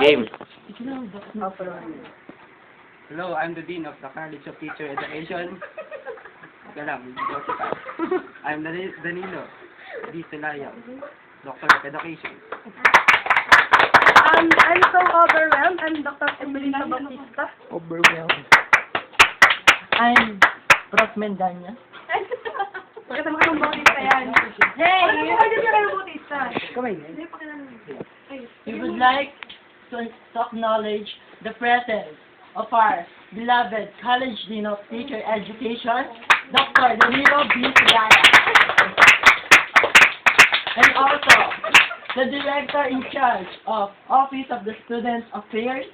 Game. Hello, I'm the Dean of the College of Teacher Education. Okay lang, Joseph. I'm Dani- Danilo D. Celaya, Doctor of Education. Um, I'm so overwhelmed. I'm Dr. Emelina Bautista. Overwhelmed. I'm Prof. Mendanya. Kasama ka ng Bautista yan. Hey! Pwede siya kayo Bautista. Kamay. We would like to, acknowledge the presence of our beloved College Dean of Teacher Education, Dr. Danilo B. Sigara. And also, the Director in charge of Office of the Student Affairs,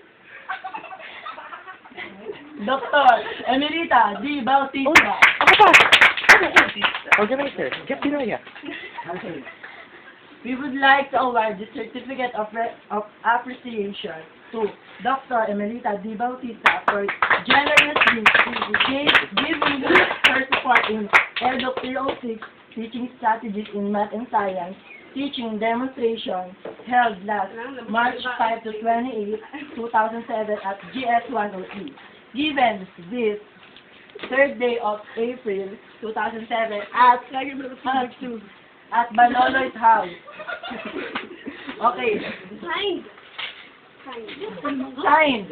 Dr. Emerita D. Bautista. Organizer, Jeff Pinoya. Okay. We would like to award the certificate of, of appreciation to Dr. Emerita Di Bautista for generously giving her support in EDUC 306 teaching strategies in math and science teaching demonstration held last March 5 to 28, 2007 at GS 103. Given this third day of April 2007 at at Banoloy's house. okay. Signed. Signed.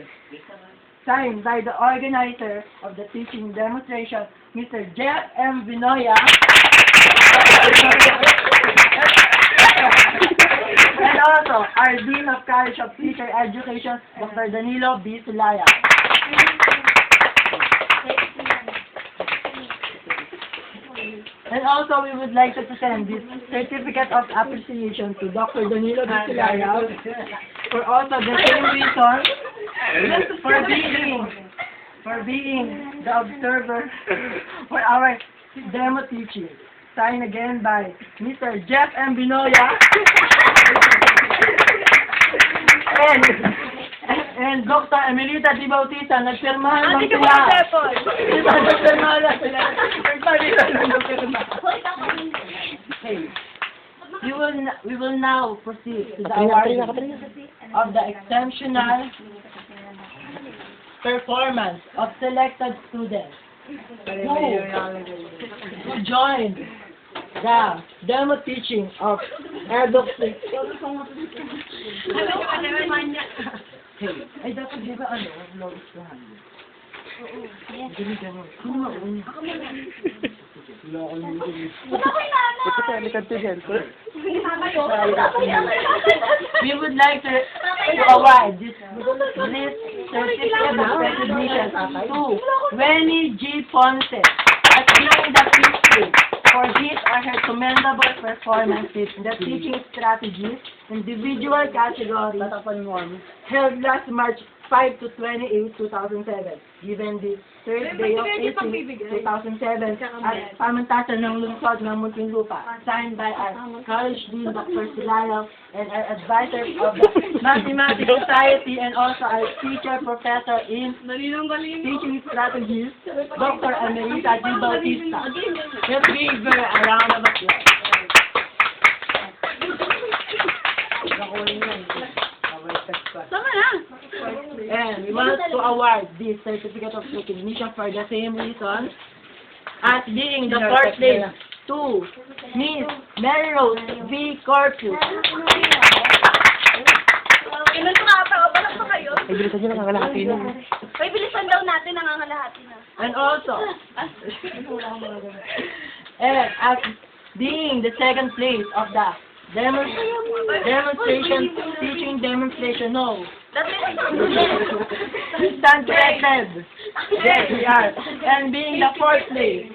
Signed by the organizer of the teaching demonstration, Mr. Jeff M. Vinoya. and also, our Dean of College of Teacher Education, Dr. Danilo B. Sulaya. And also, we would like to present this certificate of appreciation to Dr. Danilo B. Sulaya for also the same reason for being for being the observer for our demo teaching. Signed again by Mr. Jeff M. Binoya and and Dr. Emelita Di Bautista. Nagpirmahan lang Ate sila. pa, Stepon. Nagpirmahan lang sila. Nagpirmahan lang nagpirma. Okay. We will, n- we will now proceed to the awarding of the exceptional performance of selected students who, who joined the demo teaching of EDUC 6. Ano ka naman niya? Ay, dapat di ba ano, lowest to hundred? Ganun, ganun. Sino mauna? Ba't ako inana? Ito sa likod to dyan. We would like to, to award this, this certificate of recognition to Wenny G. Ponce as being the teacher for his or her commendable performances in the teaching strategies individual category held last March 5 to 28, 2007, given the third day of April 2007 at pamantasan ng lungsod ng Muntinlupa, signed by our College Dean Dr. Silayo and our advisor of the Mathematics Society and also our teacher professor in teaching strategies, Dr. Emerita Di Bautista. Let's give her a round of applause. Tama na. And we want to award this certificate of recognition for the same reason as being the fourth place to Miss Mary Rose V. Corpus. Ilan pa nga pa? Balak pa kayo? Ay, bilisan nyo lang ang kalahati nun. May bilisan daw natin nangangalahati na. And also, and as being the second place of the demo- demonstration, teaching demonstration, no, stand corrected. Yes, we are. And being the fourth place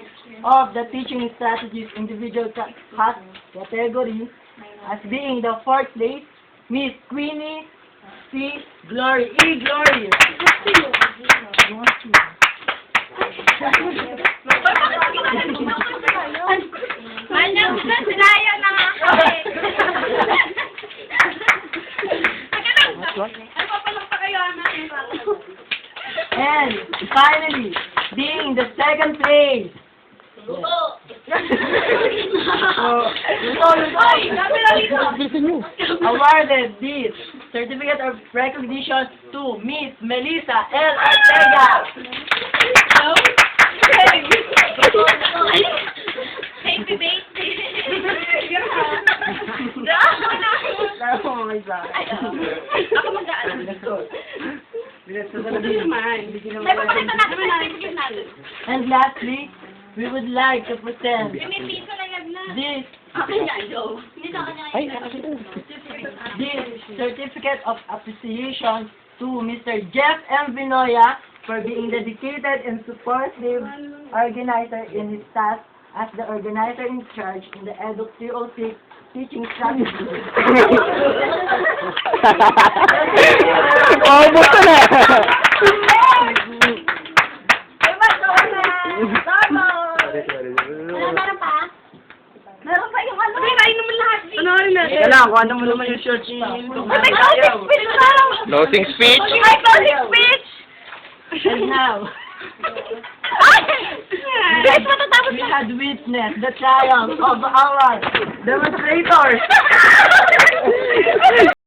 of the teaching strategies individual hat category, as being the fourth place, Miss Queenie C. Glory. E. Glory. Ano? Sinaya na second place. Luto, luto. Nyo. awarded this certificate of recognition to Miss Melissa L. Ortega. Happy birthday! Tama mo may sa Ako mag-aaral. Hindi naman. May papakita natin sa certificate natin. And lastly, we would like to present May piso na yan na. this Akin yan, Joe. Hindi sa kanya this certificate of appreciation to Mr. Jeff M. Vinoya for being dedicated and supportive organizer in his task as the organizer in charge in the EDUC 306 teaching strategy. Oh, buto na. Meron pa? Meron pa yung ano? Hindi, kain naman lahat. Ano Teka lang, kung ano mo naman yung short ni... May closing speech na! Closing speech. May closing speech! and now, Guys, matatapos we had witnessed the triumph of our demonstrators.